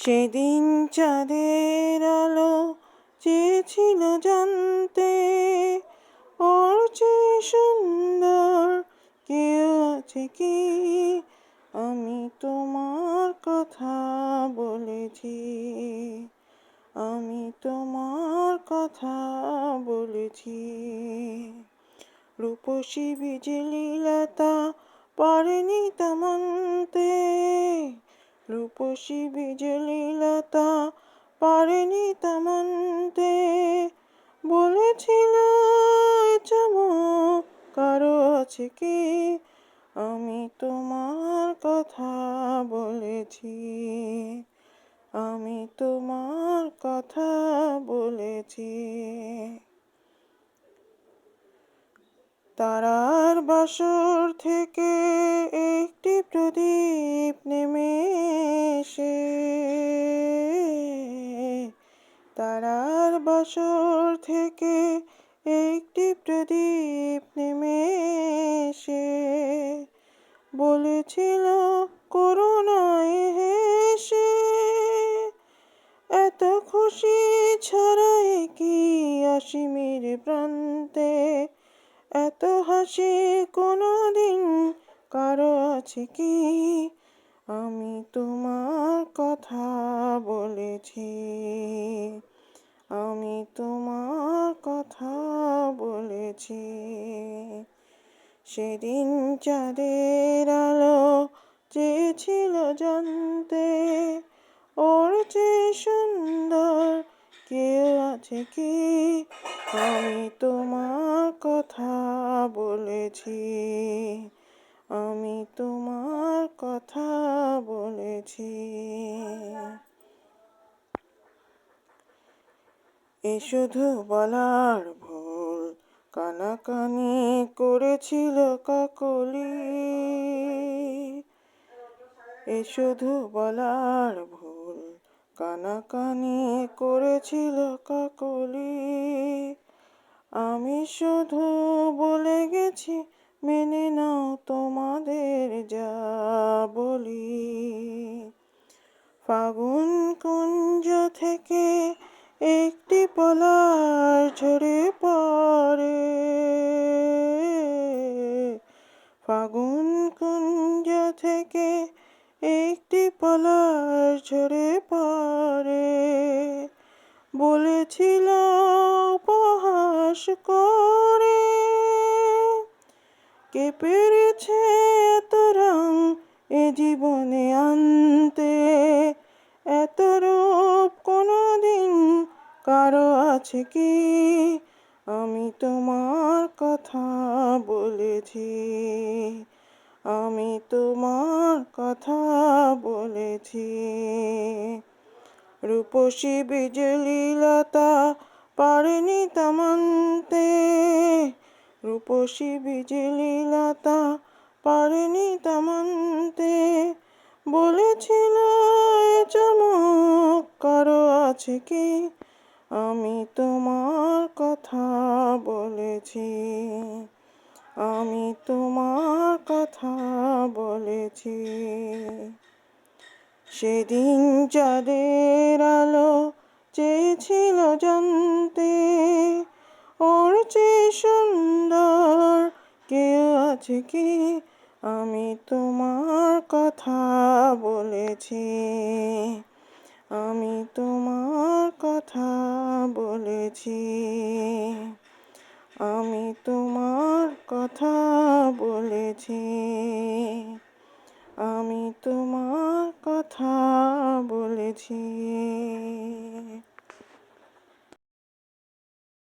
সেদিন চাঁদের আলো চেয়েছিল জানতে, ওর চেয়ে সুন্দর কেউ আছে কি? আমি তোমার কথা বলেছি, আমি তোমার কথা বলেছি। রূপসী বিজলি লতা পারেনি তামান্তে রূপসী বিজলি লতা পারেনি তামান্তে। বলেছিল কারও আছে কি? আমি তোমার কথা বলেছি। আমি তোমার কথা বলেছি। তারার বাসর থেকে একটি প্রদীপ নেমে এসে, তারার বাসর থেকে একটি প্রদীপ নেমে এসে, বলেছিল, করুণায় হেসে, এত খুশি ছড়ায় কি অসীমের প্রান্তে? এত হাসি কোনো দিন কারও আছে কি? আমি তোমার কথা বলেছি। আমি তোমার কথা বলেছি। সেদিন চাঁদের আলো চেয়েছিল জানতে, ওর চেয়ে কেউ আছে কি? আমি তোমার কথা বলেছি। আমি তোমার কথা বলেছি। এ শুধু বলার ভুল, কানাকানি করেছিল কাকলি। এ শুধু বলার ভুল কানাকানি করেছিল কাকলি। আমি শুধু বলে গেছি, মেনে নাও তোমাদের যা বলি। ফাগুন কুঞ্জ থেকে একটি পলার ঝরে পড়ে। ফাগুন কুঞ্জ থেকে একটি পলার ঝরে পড়ে। বলেছিল, উপহাস করে। কে পেরেছে এত রং এ জীবনে আনতে? এত রূপ কোনোদিন কারও আছে কি? আমি তোমার কথা বলেছি। আমি তোমার কথা রূপসী বিজলি লতা পারেনি তামান্তে। রূপসী বিজলি লতা পারেনি তামান্তে। বলেছিল চমক কারও আছে কি? আমি তোমার কথা বলেছি। আমি তোমার কথা বলেছি। সেদিন যাদের আলো চেয়েছিল জানতে, ওর চেয়ে সুন্দর কেউ আছে কি? আমি তোমার কথা বলেছি, আমি তোমার কথা বলেছি, আমি তোমার কথা বলেছি। আমি তোমার কথা বলেছি।